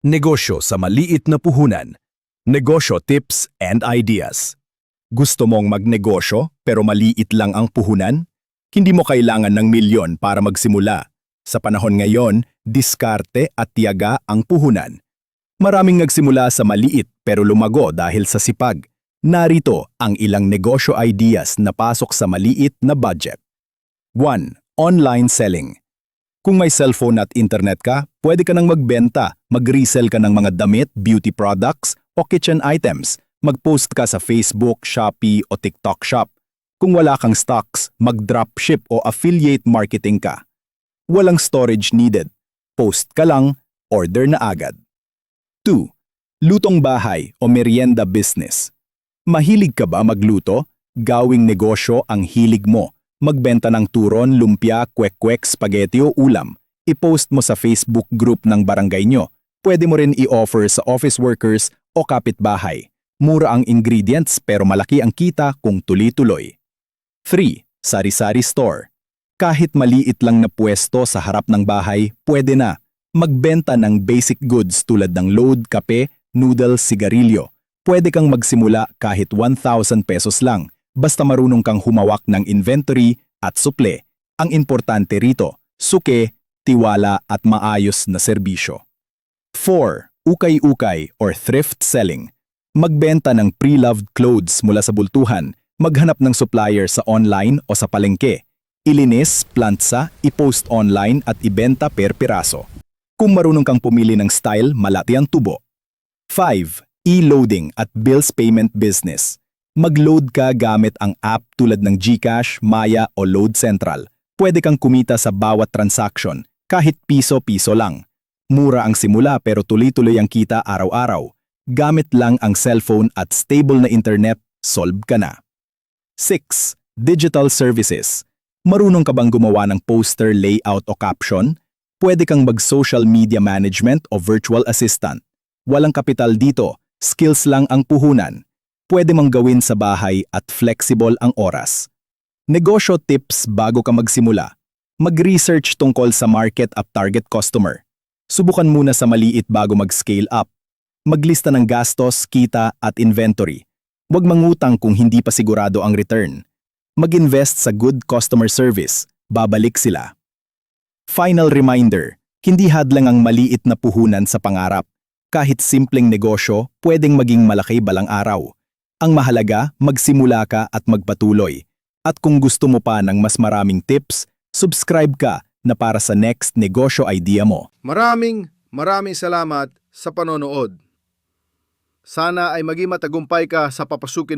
Negosyo sa maliit na puhunan. Negosyo tips and ideas. Gusto mong magnegosyo pero maliit lang ang puhunan? Hindi mo kailangan ng milyon para magsimula. Sa panahon ngayon, diskarte at tiyaga ang puhunan. Maraming nagsimula sa maliit pero lumago dahil sa sipag. Narito ang ilang negosyo ideas na pasok sa maliit na budget. 1. Online selling. Kung may cellphone at internet ka, pwede ka nang magbenta, mag-resell ka ng mga damit, beauty products o kitchen items. Mag-post ka sa Facebook, Shopee o TikTok Shop. Kung wala kang stocks, mag-dropship o affiliate marketing ka. Walang storage needed. Post ka lang, order na agad. 2. Lutong bahay o merienda business. Mahilig ka ba magluto? Gawing negosyo ang hilig mo. Magbenta ng turon, lumpia, kwek-kwek, spaghetti o ulam. I-post mo sa Facebook group ng barangay nyo. Pwede mo rin i-offer sa office workers o kapitbahay. Mura ang ingredients pero malaki ang kita kung tuloy-tuloy. 3. Sari-sari store. Kahit maliit lang na pwesto sa harap ng bahay, pwede na. Magbenta ng basic goods tulad ng load, kape, noodles, sigarilyo. Pwede kang magsimula kahit 1,000 pesos lang, basta marunong kang humawak ng inventory at suple. Ang importante rito, suke, tiwala at maayos na serbisyo. 4. Ukay-ukay or thrift selling. Magbenta ng pre-loved clothes mula sa bultuhan, maghanap ng supplier sa online o sa palengke. Ilinis, plantsa, i-post online at ibenta per piraso. Kung marunong kang pumili ng style, malati ang tubo. 5. E-loading at bills payment business. Mag-load ka gamit ang app tulad ng GCash, Maya o Load Central. Pwede kang kumita sa bawat transaction, kahit piso-piso lang. Mura ang simula pero tuloy-tuloy ang kita araw-araw. Gamit lang ang cellphone at stable na internet, solve ka na. 6. Digital services. Marunong ka bang gumawa ng poster, layout o caption? Pwede kang mag-social media management o virtual assistant. Walang kapital dito, skills lang ang puhunan. Pwede mang gawin sa bahay at flexible ang oras. Negosyo tips bago ka magsimula. Mag-research tungkol sa market at target customer. Subukan muna sa maliit bago mag-scale up. Maglista ng gastos, kita at inventory. Huwag mangutang kung hindi pa sigurado ang return. Mag-invest sa good customer service. Babalik sila. Final reminder, hindi hadlang ang maliit na puhunan sa pangarap. Kahit simpleng negosyo, pwedeng maging malaki balang araw. Ang mahalaga, magsimula ka at magpatuloy. At kung gusto mo pa ng mas maraming tips, subscribe ka na para sa next negosyo idea mo. Maraming maraming salamat sa panonood. Sana ay maging matagumpay ka sa papasukin